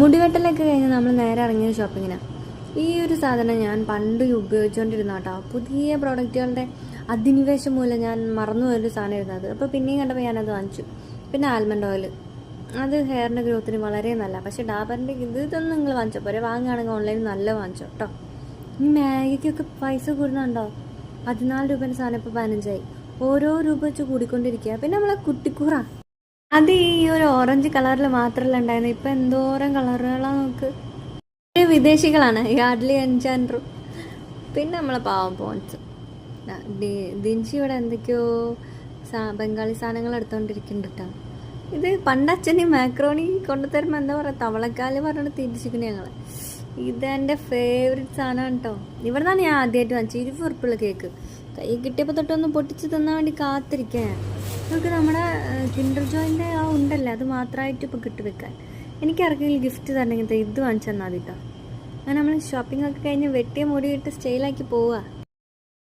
മുടിവെട്ടലൊക്കെ കഴിഞ്ഞ് നമ്മൾ നേരെ ഇറങ്ങിയ ഷോപ്പിങ്ങിനാണ് ഈ ഒരു സാധനം ഞാൻ പണ്ട് ഉപയോഗിച്ചുകൊണ്ടിരുന്ന കേട്ടോ പുതിയ പ്രോഡക്റ്റുകളുടെ അധിനിവേശം മൂലം ഞാൻ മറന്നു പോയൊരു സാധനം ഇരുന്നത് അപ്പോൾ പിന്നെയും കണ്ടപ്പോൾ ഞാനത് വാങ്ങിച്ചു. പിന്നെ ആൽമണ്ട് ഓയിൽ അത് ഹെയറിന്റെ ഗ്രോത്തിന് വളരെ നല്ല പക്ഷേ ഡാബറിന്റെ ഇത് ഇതൊന്നും നിങ്ങൾ വാങ്ങിച്ചോ? പോരെ വാങ്ങുകയാണെങ്കിൽ ഓൺലൈനിൽ നല്ല വാങ്ങിച്ചോ കേട്ടോ ഈ മാഗിക്കൊക്കെ പൈസ കൂടുന്നുണ്ടോ? പതിനാല് രൂപേന്റെ സാധനം ഇപ്പോൾ പതിനഞ്ചായി. ഓരോ രൂപ വെച്ച് കൂടിക്കൊണ്ടിരിക്കുക പിന്നെ നമ്മളെ കുട്ടിക്കൂറ. അത് ഈ ഒരു ഓറഞ്ച് കളറിൽ മാത്രമല്ല ഉണ്ടായിരുന്നു. ഇപ്പം എന്തോരം കളറുകളാണ് നമുക്ക് വിദേശികളാണ്. യാഡ്ലി അഞ്ചാൻഡ്രു. പിന്നെ നമ്മളെ പാവം പോൻസ്. ദിൻഷി ഇവിടെ എന്തൊക്കെയോ ബംഗാളി സാധനങ്ങൾ എടുത്തോണ്ടിരിക്കുന്നുണ്ട് ഇത് ഇത് പണ്ടച്ഛന് മാക്രോണി കൊണ്ടുതരുമ്പോൾ എന്താ പറയുക തവളക്കാൽ പറഞ്ഞിട്ട് തിരിച്ചിരിക്കുന്നു ഞങ്ങൾ ഇതെന്റെ ഫേവറേറ്റ് സാധനമാണ് കേട്ടോ ഇവിടെ നിന്നാണ് ഞാൻ ആദ്യമായിട്ട് വാങ്ങിച്ചത്. ഇരുപത് ഉറുപ്പുള്ള കേക്ക് കൈ കിട്ടിയപ്പോൾ തൊട്ടൊന്ന് പൊട്ടിച്ച് തിന്നാൻ വേണ്ടി കാത്തിരിക്കാൻ നമുക്ക് നമ്മുടെ കിൻഡർ ജോയിന്റെ ആ ഉണ്ടല്ലേ? അത് മാത്രമായിട്ട് ഇപ്പോൾ കിട്ടി വെക്കാൻ. എനിക്ക് ആർക്കെങ്കിലും ഗിഫ്റ്റ് തരണമെങ്കിൽ ഇത് വാങ്ങിച്ചു തന്നാൽ മതി കേട്ടോ അങ്ങനെ നമ്മൾ ഷോപ്പിംഗ് ഒക്കെ കഴിഞ്ഞ് വെട്ടിയ മുടി ഇട്ട് സ്റ്റൈലാക്കി പോവുക